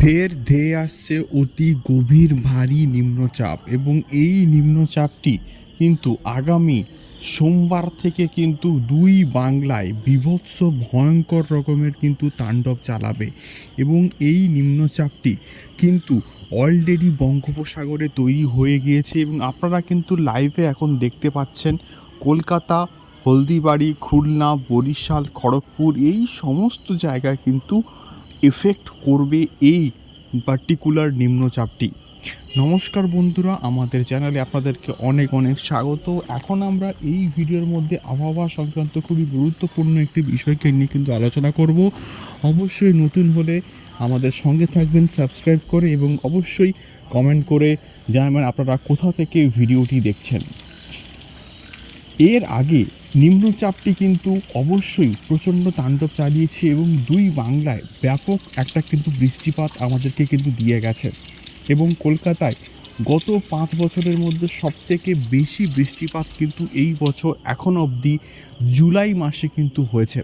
ফের ধেয়ে আসছে অতি গভীর ভারী নিম্নচাপ এবং এই নিম্নচাপটি কিন্তু আগামী সোমবার থেকে কিন্তু দুই বাংলায় বিভৎস ভয়ঙ্কর রকমের কিন্তু তাণ্ডব চালাবে এবং এই নিম্নচাপটি কিন্তু অলরেডি বঙ্গোপসাগরে তৈরি হয়ে গিয়েছে এবং আপনারা কিন্তু লাইভে এখন দেখতে পাচ্ছেন কলকাতা, হলদিবাড়ি, খুলনা, বরিশাল, খড়গপুর এই সমস্ত জায়গায় কিন্তু এফেক্ট করবে এই পার্টিকুলার নিম্নচাপটি। নমস্কার বন্ধুরা, আমাদের চ্যানেলে আপনাদেরকে অনেক অনেক স্বাগত। এখন আমরা এই ভিডিওর মধ্যে আবহাওয়া সংক্রান্ত খুবই গুরুত্বপূর্ণ একটি বিষয়কে নিয়ে কিন্তু আলোচনা করব। অবশ্যই নতুন হলে আমাদের সঙ্গে থাকবেন সাবস্ক্রাইব করে এবং অবশ্যই কমেন্ট করে জানাবেন আপনারা কোথা থেকে ভিডিওটি দেখছেন। এর আগে নিম্নচাপটি কিন্তু অবশ্যই প্রচণ্ড তাণ্ডব চালিয়েছে এবং দুই বাংলায় ব্যাপক একটা কিন্তু বৃষ্টিপাত আমাদেরকে কিন্তু দিয়ে গেছে। এবং কলকাতায় গত পাঁচ বছরের মধ্যে সবথেকে বেশি বৃষ্টিপাত কিন্তু এই বছর এখন অবধি জুলাই মাসে কিন্তু হয়েছে।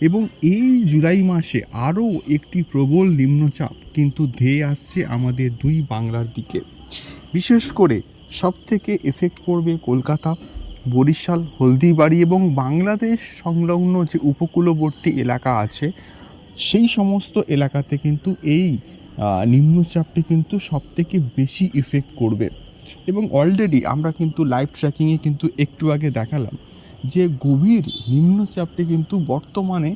এবং এই জুলাই মাসে আরও একটি প্রবল নিম্নচাপ কিন্তু ধেয়ে আসছে আমাদের দুই বাংলার দিকে। বিশেষ করে সব থেকে এফেক্ট পড়বে কলকাতা বরিশাল, হলদিবাড়ি এবং বাংলাদেশ সংলগ্ন যে উপকূলবর্তী এলাকা আছে, সেই সমস্ত এলাকাতে কিন্তু এই নিম্নচাপটি কিন্তু সবথেকে বেশি ইফেক্ট করবে। এবং অলরেডি আমরা কিন্তু লাইভ ট্র্যাকিংয়ে কিন্তু একটু আগে দেখালাম যে গভীর নিম্নচাপটি কিন্তু বর্তমানে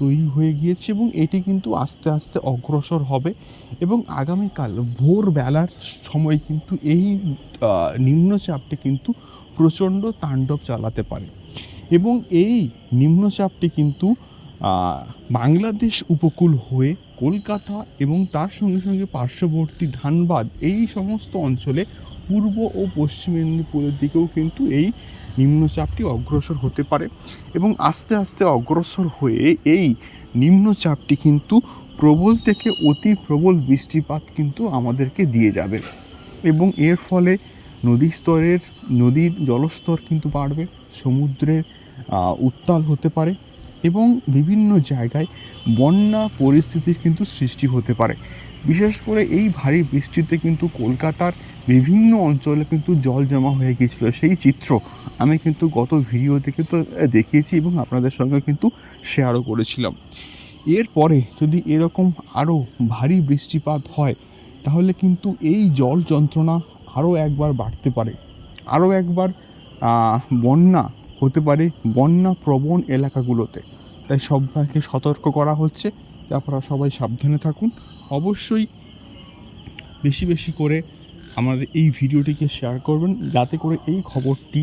তৈরি হয়ে গিয়েছে এবং এটি কিন্তু আস্তে আস্তে অগ্রসর হবে এবং আগামীকাল ভোরবেলার সময় কিন্তু এই নিম্নচাপটি কিন্তু প্রচণ্ড তাণ্ডব চালাতে পারে। এবং এই নিম্নচাপটি কিন্তু বাংলাদেশ উপকূল হয়ে কলকাতা এবং তার সঙ্গে সঙ্গে পার্শ্ববর্তী ধানবাদ এই সমস্ত অঞ্চলে পূর্ব ও পশ্চিম মেদিনীপুরের দিকেও কিন্তু এই নিম্নচাপটি অগ্রসর হতে পারে এবং আস্তে আস্তে অগ্রসর হয়ে এই নিম্নচাপটি কিন্তু প্রবল থেকে অতি প্রবল বৃষ্টিপাত কিন্তু আমাদেরকে দিয়ে যাবে। এবং এর ফলে নদী স্তরের নদীর জলস্তর কিন্তু বাড়বে, সমুদ্রের উত্তাল হতে পারে এবং বিভিন্ন জায়গায় বন্যা পরিস্থিতির কিন্তু সৃষ্টি হতে পারে। বিশেষ করে এই ভারী বৃষ্টিতে কিন্তু কলকাতার বিভিন্ন অঞ্চলে কিন্তু জল জমা হয়ে গিয়েছিল। সেই চিত্র আমি কিন্তু গত ভিডিওতে কিন্তু দেখিয়েছি এবং আপনাদের সঙ্গে কিন্তু শেয়ারও করেছিলাম। এরপরে যদি এরকম আরও ভারী বৃষ্টিপাত হয়, তাহলে কিন্তু এই জল যন্ত্রণা আরও একবার বাড়তে পারে। আরও একবার বন্যা হতে পারে বন্যা প্রবণ এলাকাগুলোতে। তাই সবাইকে সতর্ক করা হচ্ছে আপনারা সবাই সাবধানে থাকুন। অবশ্যই বেশি বেশি করে আমাদের এই ভিডিওটিকে শেয়ার করবেন, যাতে করে এই খবরটি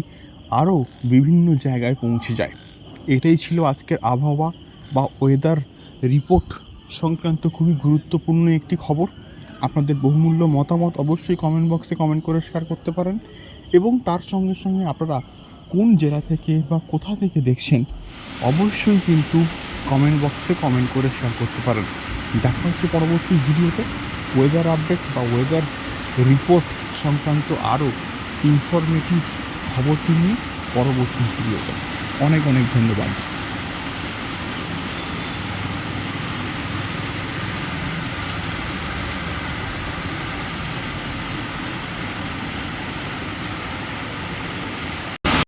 আরও বিভিন্ন জায়গায় পৌঁছে যায়। এটাই ছিল আজকের আবহাওয়া বা ওয়েদার রিপোর্ট সংক্রান্ত খুবই গুরুত্বপূর্ণ একটি খবর। আপনাদের বহুমূল্য মতামত অবশ্যই কমেন্ট বক্সে কমেন্ট করে শেয়ার করতে পারেন এবং তার সঙ্গে সঙ্গে আপনারা কোন জেলা থেকে বা কোথা থেকে দেখছেন, অবশ্যই কিন্তু কমেন্ট বক্সে কমেন্ট করে শেয়ার করতে পারেন। দেখা হচ্ছে পরবর্তী ভিডিওতে। ওয়েদার আপডেট বা ওয়েদার রিপোর্ট সংক্রান্ত আরও ইনফরমেটিভ খবরটি নিয়ে পরবর্তী ভিডিওতে। অনেক অনেক ধন্যবাদ।